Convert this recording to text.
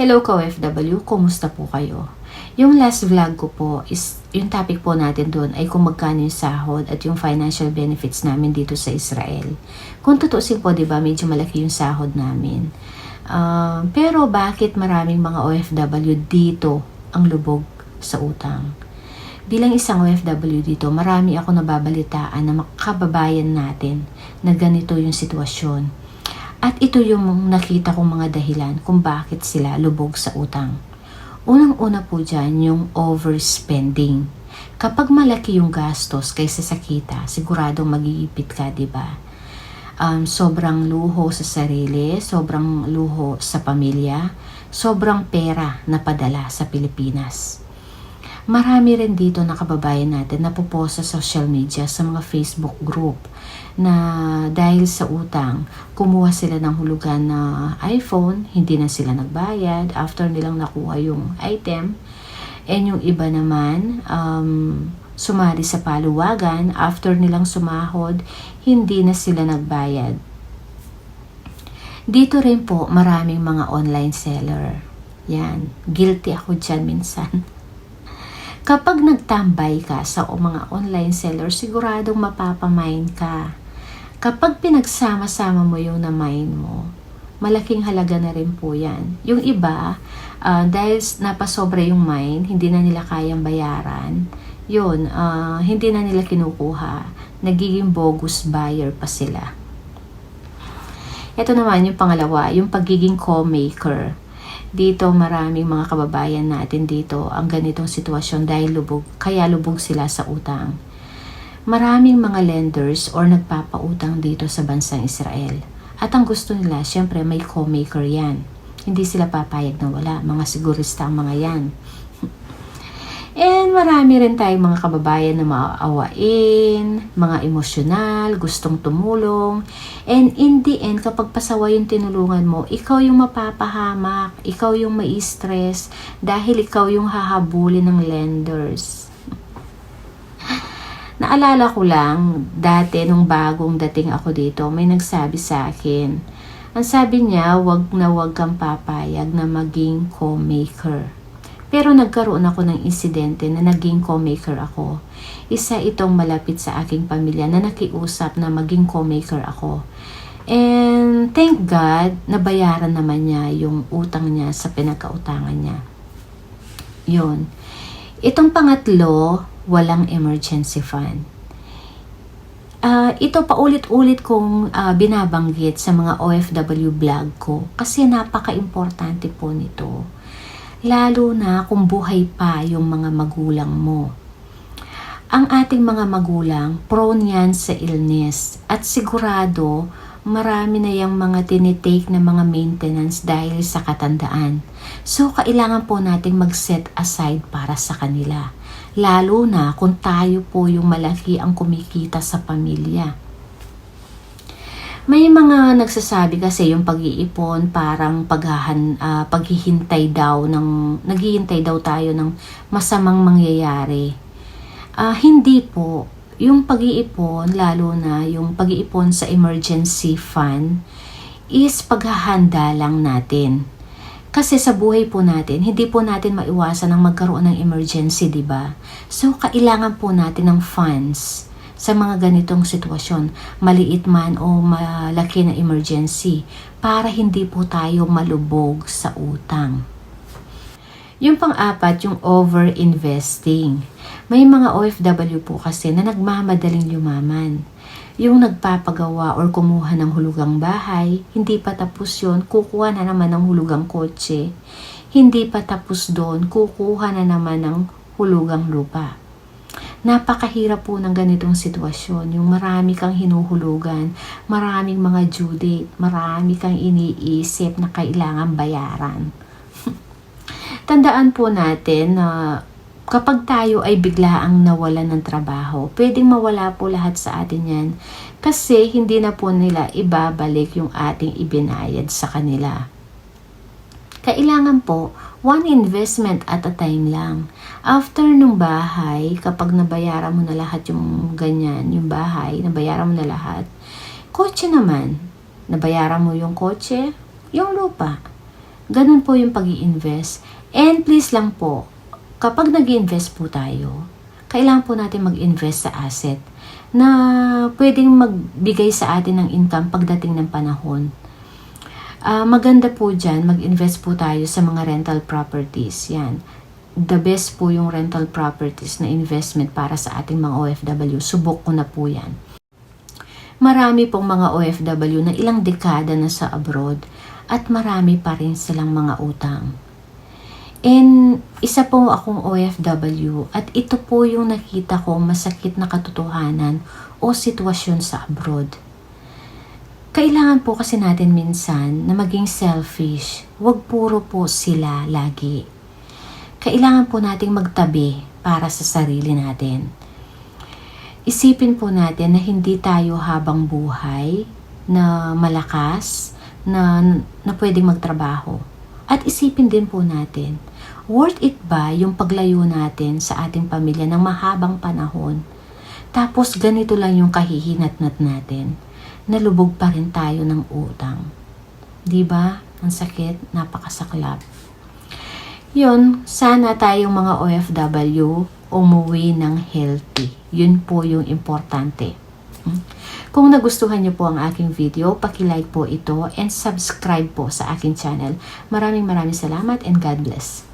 Hello ka-OFW, kumusta po kayo? Yung last vlog ko po is, yung topic po natin doon ay kung magkano yung sahod at yung financial benefits namin dito sa Israel. Kung tutusin po, di ba, medyo malaki yung sahod namin. Ah, pero bakit maraming mga OFW dito ang lubog sa utang? Bilang isang OFW dito, marami ako nababalitaan na makababayan natin na ganito yung sitwasyon. At ito yung nakita kong mga dahilan kung bakit sila lubog sa utang. Unang-una po dyan yung overspending. Kapag malaki yung gastos kaysa sa kita, siguradong magigipit ka, di ba? Um, sobrang luho sa sarili, sobrang luho sa pamilya, sobrang pera na padala sa Pilipinas. Marami rin dito na kababayan natin na pupost sa social media, sa mga Facebook group na dahil sa utang, kumuha sila ng hulugan na iPhone, hindi na sila nagbayad after nilang nakuha yung item. And yung iba naman, um, sumali sa paluwagan, after nilang sumahod, hindi na sila nagbayad. Dito rin po, maraming mga online seller. Yan, guilty ako dyan minsan. Kapag nagtambay ka sa mga online seller, siguradong mapapamain ka. Kapag pinagsama-sama mo yung na-mine mo, malaking halaga na rin po yan. Yung iba, ah, dahil napasobra yung mine, hindi na nila kayang bayaran, yun, ah, hindi na nila kinukuha. Nagiging bogus buyer pa sila. Ito naman yung pangalawa, yung pagiging co-maker. Dito maraming mga kababayan natin dito ang ganitong sitwasyon dahil lubog, kaya lubog sila sa utang. Maraming mga lenders or nagpapautang dito sa bansang Israel. At ang gusto nila, syempre may co-maker yan. Hindi sila papayag na wala. Mga sigurista ang mga yan. And marami rin tayong mga kababayan na maaawain, mga emosyonal, gustong tumulong. And in the end, kapag pasawa yung tinulungan mo, ikaw yung mapapahamak, ikaw yung mai-stress, dahil ikaw yung hahabulin ng lenders. Naalala ko lang, dati nung bagong dating ako dito, may nagsabi sa akin. Ang sabi niya, wag na wag kang papayag na maging co-maker. Pero nagkaroon ako ng insidente na naging co-maker ako. Isa itong malapit sa aking pamilya na nakiusap na maging co-maker ako. And thank God, nabayaran naman niya yung utang niya sa pinagkautangan niya. Yun. Itong pangatlo, walang emergency fund. Ah, ito paulit-ulit kong ah, binabanggit sa mga OFW vlog ko kasi napaka-importante po nito. Lalo na kung buhay pa yung mga magulang mo. Ang ating mga magulang, prone yan sa illness at sigurado marami na yung mga tinitake na mga maintenance dahil sa katandaan. So, kailangan po nating mag-set aside para sa kanila. Lalo na kung tayo po yung malaki ang kumikita sa pamilya. May mga nagsasabi kasi yung pag-iipon parang paghahan, ah, paghihintay daw ng naghihintay daw tayo ng masamang mangyayari. Ah, hindi po. Yung pag-iipon, lalo na yung pag-iipon sa emergency fund, is paghahanda lang natin. Kasi sa buhay po natin, hindi po natin maiwasan ang magkaroon ng emergency, di ba? So, kailangan po natin ng funds sa mga ganitong sitwasyon, maliit man o malaki na emergency, para hindi po tayo malubog sa utang. Yung pang-apat, yung over-investing. May mga OFW po kasi na nagmamadaling yumaman. Yung nagpapagawa or kumuha ng hulugang bahay, hindi pa tapos yon kukuha na naman ng hulugang kotse. Hindi pa tapos doon, kukuha na naman ng hulugang lupa. Napakahirap po ng ganitong sitwasyon. Yung marami kang hinuhulugan, maraming mga due date, marami kang iniisip na kailangan bayaran. Tandaan po natin na kapag tayo ay biglaang nawalan ng trabaho, pwedeng mawala po lahat sa atin yan kasi hindi na po nila ibabalik yung ating ibinayad sa kanila. Kailangan po, one investment at a time lang. After nung bahay, kapag nabayaran mo na lahat yung ganyan, yung bahay, nabayaran mo na lahat, kotse naman, nabayaran mo yung kotse, yung lupa. Ganun po yung pag invest And please lang po, kapag nag invest po tayo, kailangan po natin mag-invest sa asset na pwedeng magbigay sa atin ng income pagdating ng panahon. Ah, maganda po dyan, mag-invest po tayo sa mga rental properties. Yan. The best po yung rental properties na investment para sa ating mga OFW. Subok ko na po yan. Marami pong mga OFW na ilang dekada na sa abroad at marami pa rin silang mga utang. And isa po akong OFW at ito po yung nakita ko masakit na katotohanan o sitwasyon sa abroad. Kailangan po kasi natin minsan na maging selfish. Huwag puro po sila lagi. Kailangan po nating magtabi para sa sarili natin. Isipin po natin na hindi tayo habang buhay na malakas, na, na pwedeng magtrabaho. At isipin din po natin, worth it ba yung paglayo natin sa ating pamilya ng mahabang panahon? Tapos ganito lang yung kahihinat-nat natin. Nalubog pa rin tayo ng utang. 'Di ba? Ang sakit, napakasaklap. Yun, sana tayong mga OFW umuwi ng healthy. Yun po yung importante. Hmm? Kung nagustuhan niyo po ang aking video, paki-like po ito and subscribe po sa aking channel. Maraming maraming salamat and God bless.